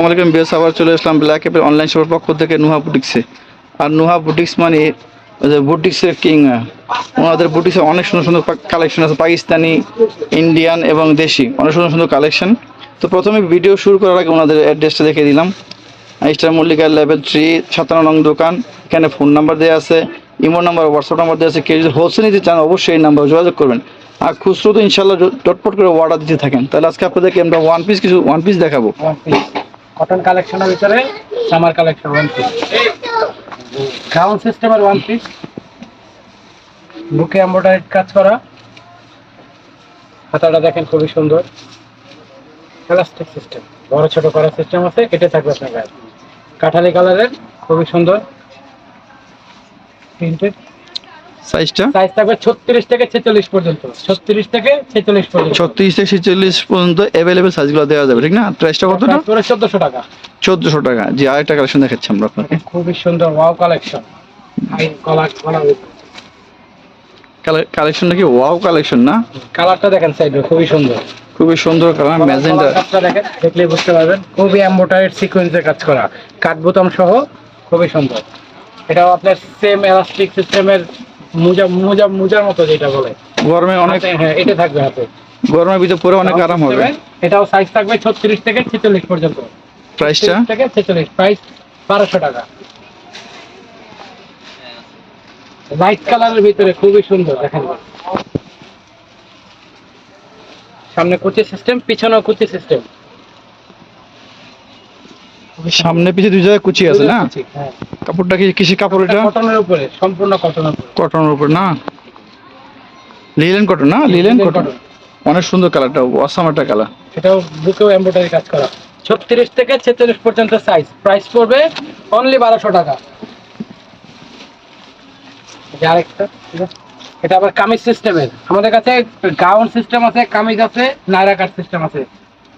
আসসালামাইকুম বেস আবার চলে আসলাম ব্ল্যাক অ্যাপের অনলাইন শপের পক্ষ থেকে নুহা বুটিক্সে আর নুহা বুটিক্স মানে বুটিক্সের কিং ওনাদের বুটিক্সে অনেক সুন্দর সুন্দর কালেকশন আছে, পাকিস্তানি ইন্ডিয়ান এবং দেশি, অনেক সুন্দর সুন্দর কালেকশন তো প্রথমে ভিডিও শুরু করার আগে ওনাদের অ্যাড্রেসটা দেখে দিলাম। স্টার মল্লিকা লেভেল থ্রি সাতান্ন নং দোকান, এখানে ফোন নাম্বার দেওয়া আছে ইমো নাম্বার হোয়াটসঅ্যাপ নাম্বার দেওয়া আছে। কেউ যদি হোলসেল নিতে চান, অবশ্যই এই নাম্বার যোগাযোগ করবেন। আর খুচরো তো ইনশাল্লাহ চটপট করে অর্ডার দিতে থাকেন। তাহলে আজকে আপনাদেরকে আমরা ওয়ান পিস কিছু ওয়ান পিস দেখাবো। কটন কালেকশনের ভিতরে summer collection one piece gown সিস্টেমের ওয়ান পিস বুকে এম্ব্রয়ডারি কাজ করা। হাতাটা দেখেন খুবই সুন্দর। প্লাস্টিক সিস্টেম বড় ছোট করার সিস্টেম আছে, কেটে থাকবে আপনার কাঠালি কালারের খুবই সুন্দর। প্রিন্টেড সাইজটা? সাইজ থাকবে ছত্রিশ থেকে ছেচল্লিশ পর্যন্ত। ছত্রিশ থেকে পর্যন্ত। থেকে পর্যন্ত সাইজগুলো দেওয়া যাবে ঠিক না? প্রাইসটা টাকা। চোদ্দশো টাকা। জি আরেকটা কালেকশন দেখাচ্ছি আমরা আপনাকে। খুবই সুন্দর wow collection high collar collar কালেকশনটা কি ওয়াও কালেকশন না? কালারটা দেখেন সাইডে খুবই সুন্দর। খুবই সুন্দর কালার ম্যাজেন্ডা দেখেন দেখলেই বুঝতে পারবেন। খুবই সিকোয়েন্সের কাজ করা। কাঠ বোতাম সহ খুবই সুন্দর। এটাও আপনার সেম এলাস্টিক সিস্টেমের মোজা মোজা মোজার মতো যেটা বলে। গরমে অনেক হ্যাঁ এটা থাকবে হাতে। গরমের ভিতরে পরে অনেক আরাম হবে। এটাও সাইজ থাকবে ছত্রিশ থেকে ছেচল্লিশ পর্যন্ত। প্রাইসটা থেকে ছেচল্লিশ প্রাইস বারোশো টাকা। লাইট কালারের ভিতরে খুবই সুন্দর দেখেন। সামনে কুচি সিস্টেম পিছনেও কুচি সিস্টেম সামনে পিছে দুই জায়গায় কুচি আছে না? কাপড়টা কি কিসে কাপড় এটা? কটনের উপরে সম্পূর্ণ কটনের উপরে। কটনের উপর না? লিলেন কটন না? লিলেন কটন অনেক সুন্দর কালারটা অসাম একটা কালার এটাও বুকেও এমব্রয়ডারি কাজ করা। ছত্রিশ থেকে ছেচল্লিশ পর্যন্ত সাইজ প্রাইস পড়বে অনলি বারোশো টাকা। আরেকটা এটা আবার কামিজ সিস্টেমের আমাদের কাছে গাউন সিস্টেম আছে কামিজ আছে নায়রা কাট সিস্টেম আছে।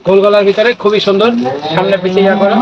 গোল গলার ভিতরে খুবই সুন্দর সামনে পিছিয়ে করা।